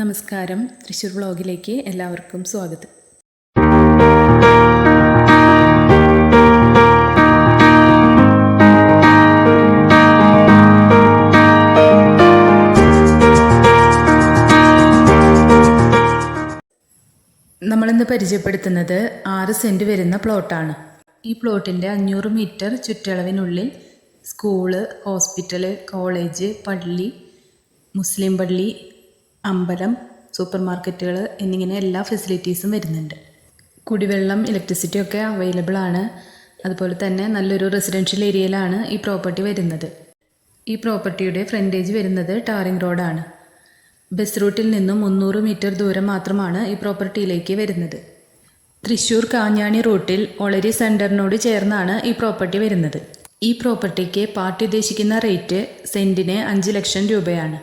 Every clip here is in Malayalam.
നമസ്കാരം. തൃശ്ശൂർ വ്ളോഗിലേക്ക് എല്ലാവർക്കും സ്വാഗതം. നമ്മളിന്ന് പരിചയപ്പെടുത്തുന്നത് ആറ് സെന്റ് വരുന്ന പ്ലോട്ടാണ്. ഈ പ്ലോട്ടിന്റെ അഞ്ഞൂറ് മീറ്റർ ചുറ്റളവിനുള്ളിൽ സ്കൂൾ ഹോസ്പിറ്റൽ കോളേജ് പള്ളി മുസ്ലിം പള്ളി അമ്പലം സൂപ്പർ മാർക്കറ്റുകൾ എന്നിങ്ങനെ എല്ലാ ഫെസിലിറ്റീസും വരുന്നുണ്ട്. കുടിവെള്ളം ഇലക്ട്രിസിറ്റി ഒക്കെ അവൈലബിൾ ആണ്. അതുപോലെ തന്നെ നല്ലൊരു റെസിഡൻഷ്യൽ ഏരിയയിലാണ് ഈ പ്രോപ്പർട്ടി വരുന്നത്. ഈ പ്രോപ്പർട്ടിയുടെ ഫ്രണ്ടേജ് വരുന്നത് ടാറിംഗ് റോഡാണ് ബസ് റൂട്ടിൽ നിന്നും മുന്നൂറ് മീറ്റർ ദൂരം മാത്രമാണ് ഈ പ്രോപ്പർട്ടിയിലേക്ക് വരുന്നത്. തൃശ്ശൂർ കാഞ്ഞാണി റൂട്ടിൽ ഒളരി സെന്ററിനോട് ചേർന്നാണ് ഈ പ്രോപ്പർട്ടി വരുന്നത്. ഈ പ്രോപ്പർട്ടിക്ക് പാർട്ടി ഉദ്ദേശിക്കുന്ന റേറ്റ് സെന്റിന് അഞ്ച് ലക്ഷം രൂപയാണ്.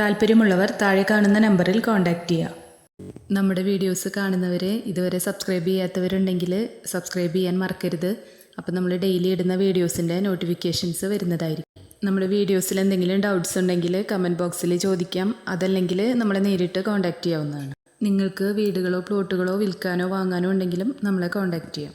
താല്പര്യമുള്ളവർ താഴെ കാണുന്ന നമ്പറിൽ കോൺടാക്റ്റ് ചെയ്യുക നമ്മുടെ വീഡിയോസ് കാണുന്നവരെ ഇതുവരെ സബ്സ്ക്രൈബ് ചെയ്യാത്തവരുണ്ടെങ്കിൽ സബ്സ്ക്രൈബ് ചെയ്യാൻ മറക്കരുത്. അപ്പോൾ നമ്മൾ ഡെയിലി ഇടുന്ന വീഡിയോസിന്റെ നോട്ടിഫിക്കേഷൻസ് വരുന്നതായിരിക്കും. നമ്മുടെ വീഡിയോസിൽ എന്തെങ്കിലും ഡൗട്ട്സ് ഉണ്ടെങ്കിൽ കമന്റ് ബോക്സിൽ ചോദിക്കാം. അതല്ലെങ്കിൽ നമ്മളെ നേരിട്ട് കോൺടാക്റ്റ് ചെയ്യാവുന്നതാണ്. നിങ്ങൾക്ക് വീടുകളോ പ്ലോട്ടുകളോ വിൽക്കാനോ വാങ്ങാനോ ഉണ്ടെങ്കിലും നമ്മളെ കോൺടാക്റ്റ് ചെയ്യാം.